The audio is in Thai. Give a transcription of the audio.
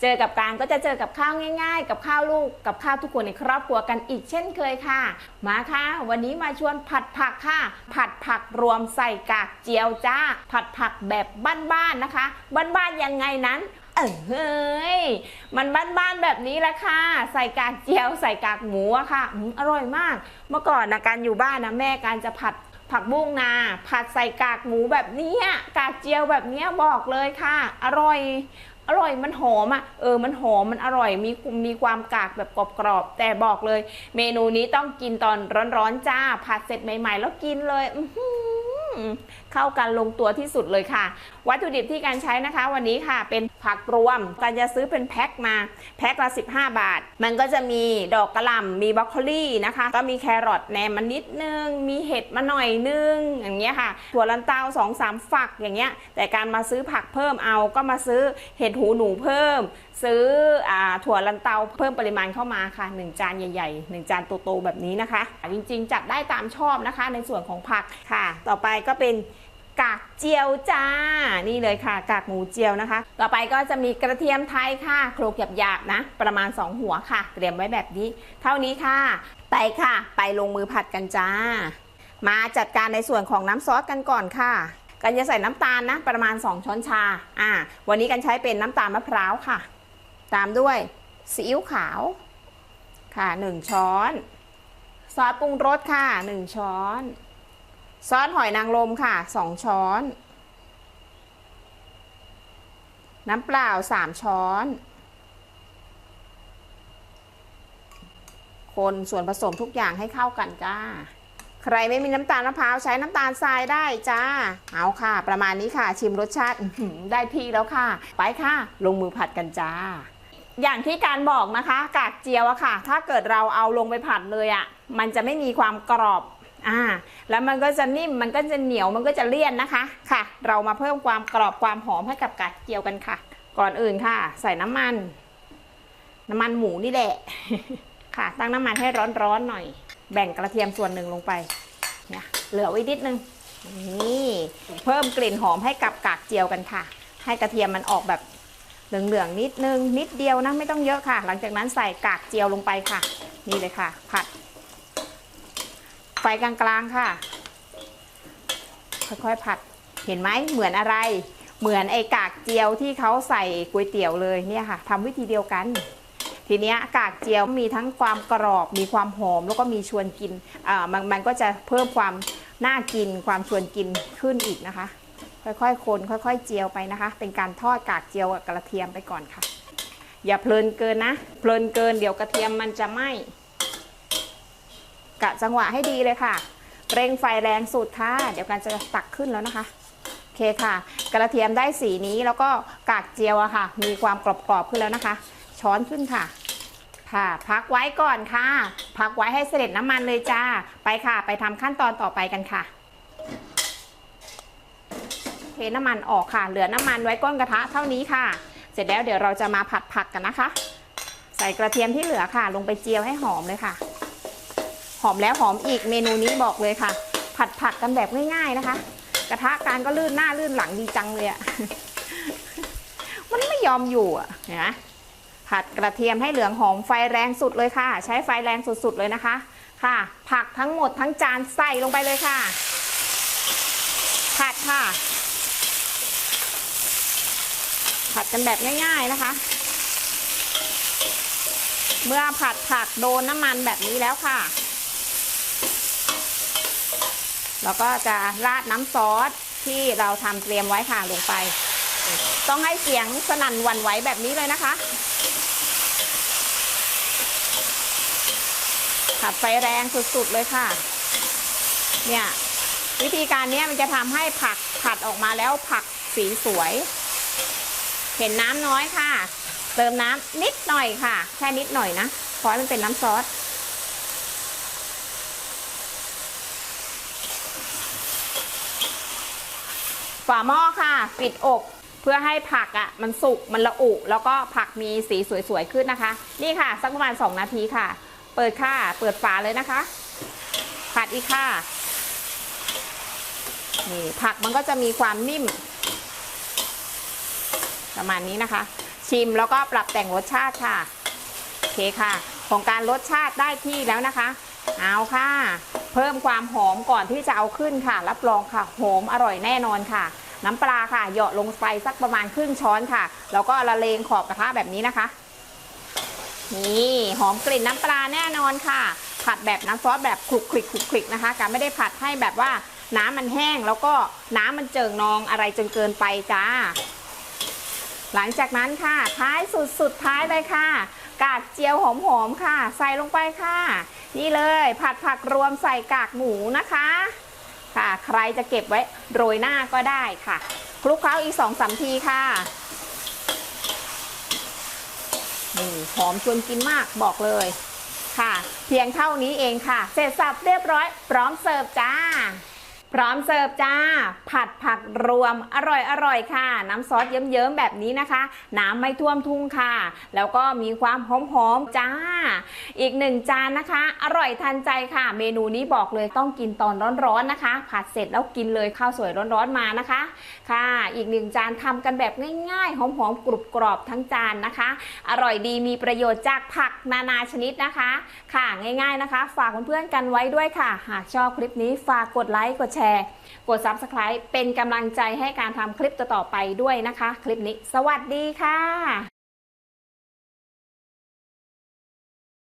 เจอกับการก็จะเจอกับข้าวง่าย ๆ กับข้าวลูกกับข้าวทุกคนในครอบครัวกันอีกเช่นเคยค่ะ มาค่ะ วันนี้มาชวนผัดผักค่ะ ผัดผักรวมใส่กากเจียวจ้า ผัดผักแบบบ้านๆนะคะบ้านๆยังไงนั้นเออเฮ้ย มันบ้านๆแบบนี้แหละค่ะ ใส่กากเจียว ใส่กากหมูอะค่ะอืมอร่อยมาก เมื่อก่อนนะการอยู่บ้านนะแม่การจะผัดผักบุ้งนา ผัดใส่กากหมูแบบนี้ กากเจียวแบบนี้บอกเลยค่ะ อร่อย อร่อยมันหอมอะเออมันหอมมันอร่อยมีมีความกากแบบกรอบๆแต่บอกเลย เมนูนี้ต้องกินตอนร้อนๆจ้าผัดเสร็จใหม่ ๆ แล้วกินเลยอื เข้ากันลงตัวที่สุดเลยค่ะ วัตถุดิบที่การใช้นะคะ วันนี้ค่ะเป็นผักรวมการจะซื้อเป็นแพ็คมาแพ็คละ15 บาท มันก็จะมีดอกกระหล่ำมีบรอกโคลีนะคะ ก็มีแครอทแหนมมานิดนึง มีเห็ดมาหน่อยนึง อย่างเงี้ยค่ะถั่วลันเตา2อสามฝักอย่างเงี้ยแต่การมาซื้อผักเพิ่มเอาก็มาซื้อเห็ดหูหนูเพิ่ม ซื้ออถั่วลันเตาเพิ่มปริมาณเข้ามาค่ะ 1 จานใหญ่ๆ 1 จานโตๆแบบนี้นะคะ จริงๆ จัดได้ตามชอบนะคะ ในส่วนของผักค่ะ ต่อไปก็เป็นกากเจียวจ้า นี่เลยค่ะ กากหมูเจียวนะคะ ต่อไปก็จะมีกระเทียมไทยค่ะ โคลกหยาบๆนะ ประมาณ 2 หัวค่ะ เตรียมไว้แบบนี้ เท่านี้ค่ะ ไปค่ะ ไปลงมือผัดกันจ้า มาจัดการในส่วนของน้ำซอสกันก่อนค่ะ กันจะใส่น้ำตาลนะ ประมาณ 2 ช้อนชา อ่า วันนี้กันใช้เป็นน้ำตาลมะพร้าวค่ะ ตามด้วยซีอิ๊วขาวค่ะ 1 ช้อน ซอสปรุงรสค่ะ 1 ช้อน ซอสหอยนางรมค่ะ 2 ช้อน น้ำเปล่า 3 ช้อน คนส่วนผสมทุกอย่างให้เข้ากันจ้า ใครไม่มีน้ำตาลมะพร้าวใช้น้ำตาลทรายได้จ้า เอาค่ะ ประมาณนี้ค่ะ ชิมรสชาติได้ที่แล้วค่ะ ไปค่ะ ลงมือผัดกันจ้า อย่างที่การบอกนะคะ กากเจียวอะค่ะ ถ้าเกิดเราเอาลงไปผัดเลยอะมันจะไม่มีความกรอบอ่าแล้วมันก็จะนิ่มมันก็จะเหนียวมันก็จะเลี่ยนนะคะค่ะ เรามาเพิ่มความกรอบความหอมให้กับกากเจียวกันค่ะ ก่อนอื่นค่ะ ใส่น้ำมัน น้ำมันหมูนี่แหละค่ะ ตั้งน้ำมันให้ร้อนๆหน่อย แบ่งกระเทียมส่วนหนึ่งลงไปเนี่ยเหลือไว้นิดนึงนี่เพิ่มกลิ่นหอมให้กับกากเจียวกันค่ะ ให้กระเทียมมันออกแบบ เหลืองๆนิดนึงนิดเดียวนะไม่ต้องเยอะค่ะ หลังจากนั้นใส่กากเจียวลงไปค่ะ นี่เลยค่ะ ผัด ไฟกลางๆค่ะ ค่อยๆผัดเห็นไหมเหมือนอะไร เหมือนไอ้กากเจียวที่เขาใส่ก๋วยเตี๋ยวเลยเนี่ยค่ะทำวิธีเดียวกัน ทีนี้กากเจียวมีทั้งความกรอบมีความหอมแล้วก็มีชวนกินอ่ามันมันก็จะเพิ่มความน่ากินความชวนกินขึ้นอีกนะคะ ค่อยๆ คน ค่อย ๆ เจียวไปนะคะ เป็นการทอดกากเจียวกับกระเทียมไปก่อนค่ะ อย่าเพลินเกินนะ เพลินเกินเดี๋ยวกระเทียมมันจะไหม้กะจังหวะให้ดีเลยค่ะ เร่งไฟแรงสุดค่ะ เดี๋ยวกันจะตักขึ้นแล้วนะคะ โอเคค่ะ กระเทียมได้สีนี้แล้วก็กากเจียวอะค่ะ มีความกรอบๆขึ้นแล้วนะคะ ช้อนขึ้นค่ะ ค่ะ พักไว้ก่อนค่ะ พักไว้ให้เสด็จน้ำมันเลยจ้า ไปค่ะ ไปทำขั้นตอนต่อไปกันค่ะ น้ำมันออกค่ะ เหลือน้ำมันไว้ก้นกระทะเท่านี้ค่ะ เสร็จแล้วเดี๋ยวเราจะมาผัดผักกันนะคะ ใส่กระเทียมที่เหลือค่ะ ลงไปเจียวให้หอมเลยค่ะ หอมแล้วหอมอีกเมนูนี้บอกเลยค่ะ ผัดผักกันแบบง่าย ๆนะคะ กระทะการก็ลื่นหน้าลื่นหลังดีจังเลยอะมันไม่ยอมอยู่อะเห็นไหมผัดกระเทียมให้เหลืองหอมไฟแรงสุดเลยค่ะ ใช้ไฟแรงสุดๆเลยนะคะค่ะ ผักทั้งหมดทั้งจานใส่ลงไปเลยค่ะ ผัดค่ะ ผัดกันแบบง่ายๆนะคะ เมื่อผัดผักโดนน้ำมันแบบนี้แล้วค่ะแล้วก็จะราดน้ำซอสที่เราทำเตรียมไว้ค่ะลงไป ต้องให้เสียงสนั่นหวั่นไหวแบบนี้เลยนะคะ ผัดไฟแรงสุดๆเลยค่ะ เนี่ยวิธีการนี้มันจะทำให้ผักผัดออกมาแล้วผักสีสวย เห็นน้ำน้อยค่ะ เติมน้ำนิดหน่อยค่ะ แค่นิดหน่อยนะเพราะมันเป็นน้ำซอสฝาหม้อค่ะ ปิดอบเพื่อให้ผักอะ่ะมันสุกมันละอุ แล้วก็ผักมีสีสวยๆขึ้นนะคะ นี่ค่ะ สักประมาณ 2 นาทีค่ะ เปิดค่ะ เปิดฝาเลยนะคะ ผัดอีกค่ะนี่ผักมันก็จะมีความนิ่ม ประมาณนี้นะคะ ชิมแล้วก็ปรับแต่งรสชาติค่ะโอเคค่ะ ของการรสชาติได้ที่แล้วนะคะ เอาค่ะ เพิ่มความหอมก่อนที่จะเอาขึ้นค่ะ รับรองค่ะหอมอร่อยแน่นอนค่ะ น้ำปลาค่ะเหยาะลงไปสักประมาณครึ่งช้อนค่ะ แล้วก็ละเลงขอบกระทะแบบนี้นะคะนี่หอมกลิ่นน้ำปลาแน่นอนค่ะ ผัดแบบน้ำซอสแบบคลุกคลิกคลุกคลิกนะคะการไม่ได้ผัดให้แบบว่าน้ำมันแห้งแล้วก็น้ำมันเจิ่งนองอะไรจนเกินไปจ้า หลังจากนั้นค่ะ ท้ายสุดสุดท้ายเลยค่ะ กากเจียวหอมๆค่ะ ใส่ลงไปค่ะ นี่เลยผัดผักรวมใส่กากหมูนะคะ ค่ะ ใครจะเก็บไว้โรยหน้าก็ได้ค่ะคลุกเคล้าอีกสองสามทีค่ะนี่หอมชวนกินมากบอกเลยค่ะ เพียงเท่านี้เองค่ะ เสร็จสับเรียบร้อย พร้อมเสิร์ฟจ้า พร้อมเสิร์ฟจ้า ผัดผักรวมอร่อยอร่อยค่ะ น้ำซอสเยิ้มๆแบบนี้นะคะ น้ำไม่ท่วมทุ่งค่ะ แล้วก็มีความหอมๆจ้า อีกหนึ่งจานนะคะ อร่อยทันใจค่ะ เมนูนี้บอกเลยต้องกินตอนร้อนๆนะคะ ผัดเสร็จแล้วกินเลยข้าวสวยร้อนๆมานะคะ ค่ะ อีกหนึ่งจานทำกันแบบง่าย ๆหอมๆกรุบกรอบทั้งจานนะคะ อร่อยดีมีประโยชน์จากผักนานาชนิดนะคะ ค่ะง่าย ๆนะคะ ฝากเพื่อนๆกันไว้ด้วยค่ะ หากชอบคลิปนี้ฝากกดไลค์กดแชร์ กด Subscribe เป็นกำลังใจให้การทำคลิปต่อๆไปด้วยนะคะ คลิปนี้ สวัสดีค่ะ